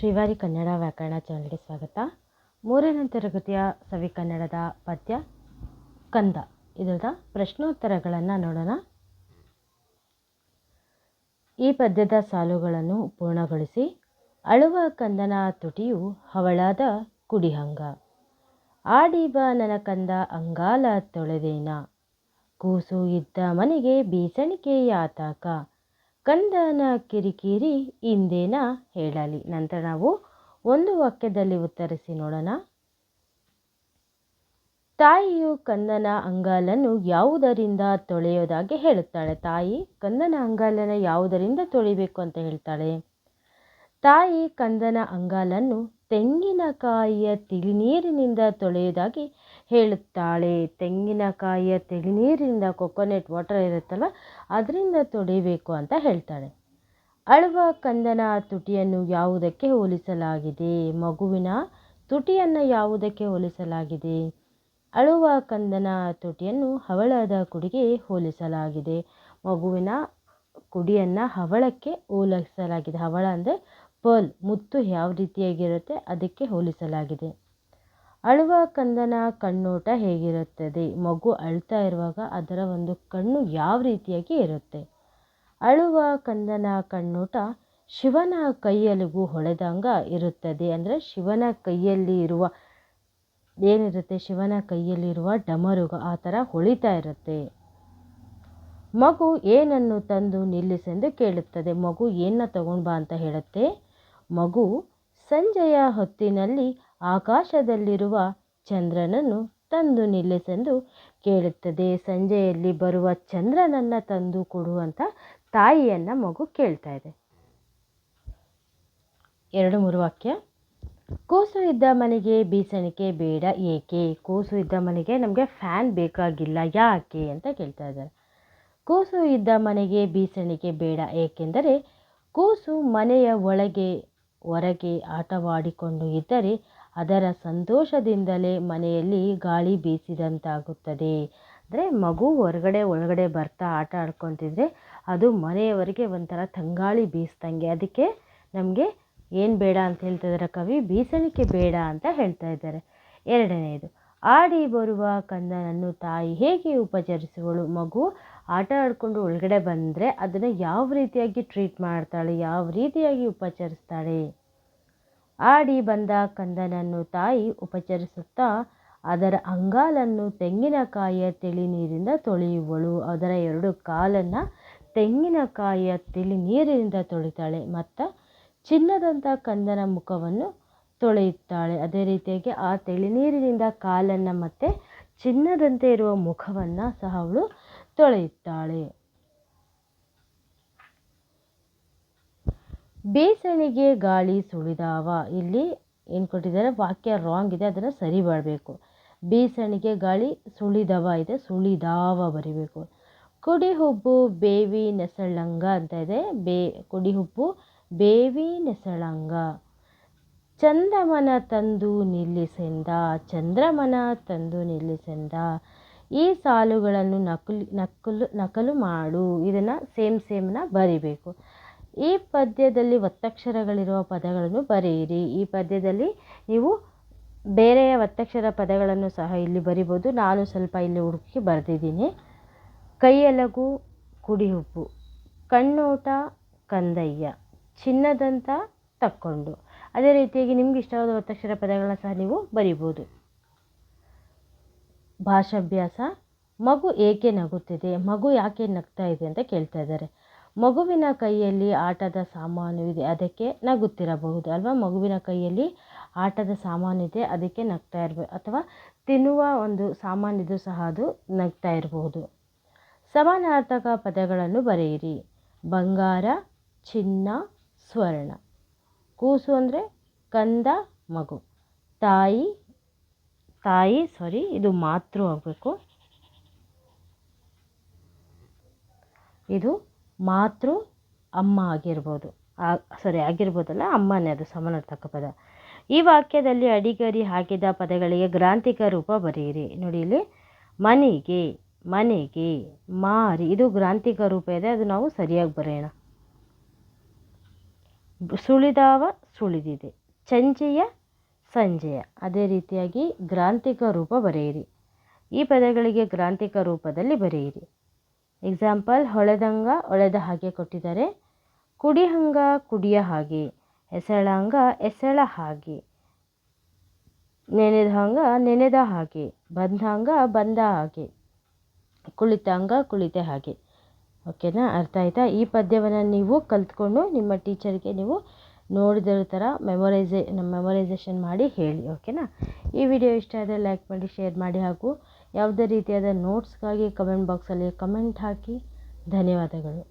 ಶ್ರೀವಾರಿ ಕನ್ನಡ ವ್ಯಾಕರಣ ಚಾನಲ್ಗೆ ಸ್ವಾಗತ. ಮೂರನೇ ತರಗತಿಯ ಸವಿ ಕನ್ನಡದ ಪದ್ಯ ಕಂದ. ಇದರ ಪ್ರಶ್ನೋತ್ತರಗಳನ್ನು ನೋಡೋಣ. ಈ ಪದ್ಯದ ಸಾಲುಗಳನ್ನು ಪೂರ್ಣಗೊಳಿಸಿ. ಅಳುವ ಕಂದನ ತುಟಿಯು ಹವಳಾದ ಕುಡಿಹಂಗ. ಆಡೀಬ ನನ ಕಂದ ಅಂಗಾಲ ತೊಳೆದೇನ. ಕೂಸು ಇದ್ದ ಮನೆಗೆ ಬೀಸಣಿಕೆ ಯಾತಕ. ಕಂದನ ಕಿರಿಕಿರಿ ಇಂದೇನ ಹೇಳಲಿ. ನಂತರ ನಾವು ಒಂದು ವಾಕ್ಯದಲ್ಲಿ ಉತ್ತರಿಸಿ ನೋಡೋಣ. ತಾಯಿಯು ಕಂದನ ಅಂಗಾಲನ್ನು ಯಾವುದರಿಂದ ತೊಳೆಯೋದಾಗಿ ಹೇಳುತ್ತಾಳೆ? ತಾಯಿ ಕಂದನ ಅಂಗಾಲನ್ನು ಯಾವುದರಿಂದ ತೊಳಿಬೇಕು ಅಂತ ಹೇಳ್ತಾಳೆ? ತಾಯಿ ಕಂದನ ಅಂಗಾಲನ್ನು ತೆಂಗಿನಕಾಯಿಯ ತಿಳಿನೀರಿನಿಂದ ತೊಳೆಯುವುದಾಗಿ ಹೇಳುತ್ತಾಳೆ. ತೆಂಗಿನಕಾಯಿಯ ತೆಗಿನೀರಿಂದ ಕೊಕೊನೆಟ್ ವಾಟರ್ ಇರುತ್ತಲ್ಲ, ಅದರಿಂದ ತೊಳಿಬೇಕು ಅಂತ ಹೇಳ್ತಾಳೆ. ಅಳುವ ಕಂದನ ತುಟಿಯನ್ನು ಯಾವುದಕ್ಕೆ ಹೋಲಿಸಲಾಗಿದೆ? ಮಗುವಿನ ತುಟಿಯನ್ನು ಯಾವುದಕ್ಕೆ ಹೋಲಿಸಲಾಗಿದೆ? ಅಳುವ ಕಂದನ ತುಟಿಯನ್ನು ಹವಳದ ಕುಡಿಗೆ ಹೋಲಿಸಲಾಗಿದೆ. ಮಗುವಿನ ಕುಡಿಯನ್ನು ಹವಳಕ್ಕೆ ಹೋಲಿಸಲಾಗಿದೆ. ಹವಳ ಅಂದರೆ ಪರ್ಲ್, ಮುತ್ತು ಯಾವ ರೀತಿಯಾಗಿರುತ್ತೆ ಅದಕ್ಕೆ ಹೋಲಿಸಲಾಗಿದೆ. ಅಳುವ ಕಂದನ ಕಣ್ಣೋಟ ಹೇಗಿರುತ್ತದೆ? ಮಗು ಅಳ್ತಾ ಇರುವಾಗ ಅದರ ಒಂದು ಕಣ್ಣು ಯಾವ ರೀತಿಯಾಗಿ ಇರುತ್ತೆ? ಅಳುವ ಕಂದನ ಕಣ್ಣೋಟ ಶಿವನ ಕೈಯಲಿಗೂ ಹೊಳೆದಂಗ ಇರುತ್ತದೆ. ಅಂದರೆ ಶಿವನ ಕೈಯಲ್ಲಿ ಇರುವ ಏನಿರುತ್ತೆ? ಶಿವನ ಕೈಯಲ್ಲಿರುವ ಡಮರುಗ ಆ ಥರ ಹೊಳಿತಾ ಇರುತ್ತೆ. ಮಗು ಏನನ್ನು ತಂದು ನಿಲ್ಲಿಸೆಂದು ಕೇಳುತ್ತದೆ? ಮಗು ಏನನ್ನ ತಗೊಂಡು ಬಾ ಅಂತ ಹೇಳುತ್ತೆ? ಮಗು ಸಂಜೆಯ ಹೊತ್ತಿನಲ್ಲಿ ಆಕಾಶದಲ್ಲಿರುವ ಚಂದ್ರನನ್ನು ತಂದು ನಿಲ್ಲಿಸೆಂದು ಕೇಳುತ್ತದೆ. ಸಂಜೆಯಲ್ಲಿ ಬರುವ ಚಂದ್ರನನ್ನು ತಂದು ಕೊಡುವಂಥ ತಾಯಿಯನ್ನು ಮಗು ಕೇಳ್ತಾ ಇದೆ. ಎರಡು ಮೂರು ವಾಕ್ಯ. ಕೂಸು ಇದ್ದ ಮನೆಗೆ ಬೀಸಣಿಕೆ ಬೇಡ ಏಕೆ? ಕೂಸು ಇದ್ದ ಮನೆಗೆ ನಮಗೆ ಫ್ಯಾನ್ ಬೇಕಾಗಿಲ್ಲ ಯಾಕೆ? ಅಂತ ಕೇಳ್ತಾ ಇದ್ದಾರೆ. ಕೂಸು ಇದ್ದ ಮನೆಗೆ ಬೀಸಣಿಕೆ ಬೇಡ ಏಕೆಂದರೆ, ಕೂಸು ಮನೆಯ ಒಳಗೆ ಹೊರಗೆ ಆಟವಾಡಿಕೊಂಡು ಇದ್ದರೆ ಅದರ ಸಂತೋಷದಿಂದಲೇ ಮನೆಯಲ್ಲಿ ಗಾಳಿ ಬೀಸಿದಂತಾಗುತ್ತದೆ. ಅಂದರೆ ಮಗು ಹೊರಗಡೆ ಒಳಗಡೆ ಬರ್ತಾ ಆಟ ಆಡ್ಕೊತಿದ್ರೆ ಅದು ಮನೆಯವರಿಗೆ ಒಂಥರ ತಂಗಾಳಿ ಬೀಸ್ದಂಗೆ. ಅದಕ್ಕೆ ನಮಗೆ ಏನು ಬೇಡ ಅಂತ ಹೇಳ್ತಾ ಇದ್ದಾರೆ ಕವಿ, ಬೀಸಣಿಕೆ ಬೇಡ ಅಂತ ಹೇಳ್ತಾ ಇದ್ದಾರೆ. ಎರಡನೆಯದು ಆಡಿ ಬರುವ ಕಂದನನ್ನು ತಾಯಿ ಹೇಗೆ ಉಪಚರಿಸುವಳು? ಮಗು ಆಟ ಆಡಿಕೊಂಡು ಒಳಗಡೆ ಬಂದರೆ ಅದನ್ನು ಯಾವ ರೀತಿಯಾಗಿ ಟ್ರೀಟ್ ಮಾಡ್ತಾಳೆ, ಯಾವ ರೀತಿಯಾಗಿ ಉಪಚರಿಸ್ತಾಳೆ? ಆಡಿ ಬಂದ ಕಂದನನ್ನು ತಾಯಿ ಉಪಚರಿಸುತ್ತಾ ಅದರ ಅಂಗಾಲನ್ನು ತೆಂಗಿನಕಾಯಿಯ ತಿಳಿ ನೀರಿಂದ ತೊಳೆಯುವಳು. ಅದರ ಎರಡು ಕಾಲನ್ನು ತೆಂಗಿನಕಾಯಿಯ ತಿಳಿ ನೀರಿನಿಂದ ತೊಳಿತಾಳೆ ಮತ್ತು ಚಿನ್ನದಂಥ ಕಂದನ ಮುಖವನ್ನು ತೊಳೆಯುತ್ತಾಳೆ. ಅದೇ ರೀತಿಯಾಗಿ ಆ ತಿಳಿನೀರಿನಿಂದ ಕಾಲನ್ನು ಮತ್ತು ಚಿನ್ನದಂತೆ ಇರುವ ಮುಖವನ್ನು ಸಹ ಅವಳು ತೊಳೆಯುತ್ತಾಳೆ ಬೇಸಣಿಗೆ ಗಾಳಿ ಸುಳಿದಾವ. ಇಲ್ಲಿ ಏನು ಕೊಟ್ಟಿದ್ದಾರೆ? ವಾಕ್ಯ ರಾಂಗ್ ಇದೆ, ಅದನ್ನು ಸರಿ ಮಾಡಬೇಕು. ಬೇಸಣಿಗೆ ಗಾಳಿ ಸುಳಿದವ ಇದೆ, ಸುಳಿದಾವ ಬರಿಬೇಕು. ಕುಡಿಹುಬ್ಬು ಬೇವಿ ನೆಸಳಂಗ ಅಂತ ಇದೆ. ಬೇ, ಕುಡಿಹುಬ್ಬು ಬೇವಿ ನೆಸಳಂಗ. ಚಂದಮನ ತಂದು ನಿಲ್ಲಿಸೆಂದ, ಚಂದ್ರಮನ ತಂದು ನಿಲ್ಲಿಸೆಂದ ಈ ಸಾಲುಗಳನ್ನು ನಕಲು ನಕಲು ನಕಲು ಮಾಡು. ಇದನ್ನು ಸೇಮ್, ಸೇಮ್ನ ಬರಿಬೇಕು. ಈ ಪದ್ಯದಲ್ಲಿ ಒತ್ತಕ್ಷರಗಳಿರುವ ಪದಗಳನ್ನು ಬರೆಯಿರಿ. ಈ ಪದ್ಯದಲ್ಲಿ ನೀವು ಬೇರೆಯ ಒತ್ತಕ್ಷರ ಪದಗಳನ್ನು ಸಹ ಇಲ್ಲಿ ಬರಿಬೋದು. ನಾನು ಸ್ವಲ್ಪ ಇಲ್ಲಿ ಹುಡುಕಿ ಬರೆದಿದ್ದೀನಿ. ಕೈಯಲಗು ಕುಡಿಹುಬ್ಬು, ಕಣ್ಣೋಟ ಕಂದಯ್ಯ, ಚಿನ್ನದಂತ ತಕ್ಕೊಂಡು. ಅದೇ ರೀತಿಯಾಗಿ ನಿಮ್ಗೆ ಇಷ್ಟವಾದ ಒತ್ತಕ್ಷರ ಪದಗಳನ್ನ ಸಹ ನೀವು ಬರಿಬೋದು. ಭಾಷಾಭ್ಯಾಸ, ಮಗು ಏಕೆ ನಗುತ್ತಿದೆ, ಮಗು ಯಾಕೆ ನಗ್ತಾ ಇದೆ ಅಂತ ಕೇಳ್ತಾ ಇದ್ದಾರೆ. ಮಗುವಿನ ಕೈಯಲ್ಲಿ ಆಟದ ಸಾಮಾನು ಇದೆ, ಅದಕ್ಕೆ ನಗುತ್ತಿರಬಹುದು ಅಲ್ವಾ? ಮಗುವಿನ ಕೈಯಲ್ಲಿ ಆಟದ ಸಾಮಾನು ಇದೆ, ಅದಕ್ಕೆ ನಗ್ತಾ ಇರಬೇಕು ಅಥವಾ ತಿನ್ನುವ ಒಂದು ಸಾಮಾನಿದು ಸಹ ಅದು ನಗ್ತಾ ಇರಬಹುದು. ಸಮಾನಾರ್ಥಕ ಪದಗಳನ್ನು ಬರೆಯಿರಿ. ಬಂಗಾರ, ಚಿನ್ನ, ಸ್ವರ್ಣ. ಕೂಸು ಅಂದರೆ ಕಂದ, ಮಗು. ತಾಯಿ ತಾಯಿ ಸಾರಿ ಇದು ಮಾತೃ ಆಗಬೇಕು. ಇದು ಮಾತೃ ಅಮ್ಮ ಆಗಿರ್ಬೋದು. ಸಾರಿ ಆಗಿರ್ಬೋದಲ್ಲ, ಅಮ್ಮನೇ ಅದು ಸಮಾನಾರ್ಥಕ ಪದ. ಈ ವಾಕ್ಯದಲ್ಲಿ ಅಡಿಗರಿ ಹಾಕಿದ ಪದಗಳಿಗೆ ಗ್ರಾಂಥಿಕ ರೂಪ ಬರೆಯಿರಿ. ನೋಡಿ ಇಲ್ಲಿ, ಮನೆಗೆ ಮನೆಗೆ ಮಾರಿ. ಇದು ಗ್ರಾಂಥಿಕ ರೂಪ ಇದೆ, ಅದು ನಾವು ಸರಿಯಾಗಿ ಬರೆಯೋಣ. ಸುಳಿದಾವ ಸುಳಿದಿದೆ. ಚಂಚೆಯ ಸಂಜೆಯ ಅದೇ ರೀತಿಯಾಗಿ ಗ್ರಾಂಥಿಕ ರೂಪ ಬರೆಯಿರಿ. ಈ ಪದಗಳಿಗೆ ಗ್ರಾಂಥಿಕ ರೂಪದಲ್ಲಿ ಬರೆಯಿರಿ. ಎಕ್ಸಾಂಪಲ್ ಹೊಳೆದಂಗ ಹೊಳೆದ ಹಾಗೆ ಕೊಟ್ಟಿದ್ದಾರೆ. ಕುಡಿಹಂಗ, ಕುಡಿಯ ಹಾಗೆ. ಎಸಳಂಗ ಎಸಳ ಹಾಗೆ. ನೆನೆದಂಗ, ನೆನೆದ ಹಾಗೆ. ಬಂದಂಗ, ಬಂದ ಹಾಗೆ. ಕುಳಿತಂಗ, ಕುಳಿತ ಹಾಗೆ. ಓಕೆನಾ ಅರ್ಥ ಆಯಿತಾ? ಈ ಪದ್ಯವನ್ನು ನೀವು ಕಲ್ತ್ಕೊಂಡು ನಿಮ್ಮ ಟೀಚರ್ಗೆ ನೀವು ನೋಡಿದಿರೋ ಥರ ಮೆಮೊರೈಸೇ ಮೆಮೊರೈಸೇಷನ್ ಮಾಡಿ ಹೇಳಿ ಓಕೆನಾ ಈ ವಿಡಿಯೋ ಇಷ್ಟ ಆದರೆ ಲೈಕ್ ಮಾಡಿ ಶೇರ್ ಮಾಡಿ, ಹಾಗೂ ಯಾವುದೇ ರೀತಿಯಾದ ನೋಟ್ಸ್ಗಾಗಿ ಕಮೆಂಟ್ ಬಾಕ್ಸಲ್ಲಿ ಕಮೆಂಟ್ ಹಾಕಿ. ಧನ್ಯವಾದಗಳು.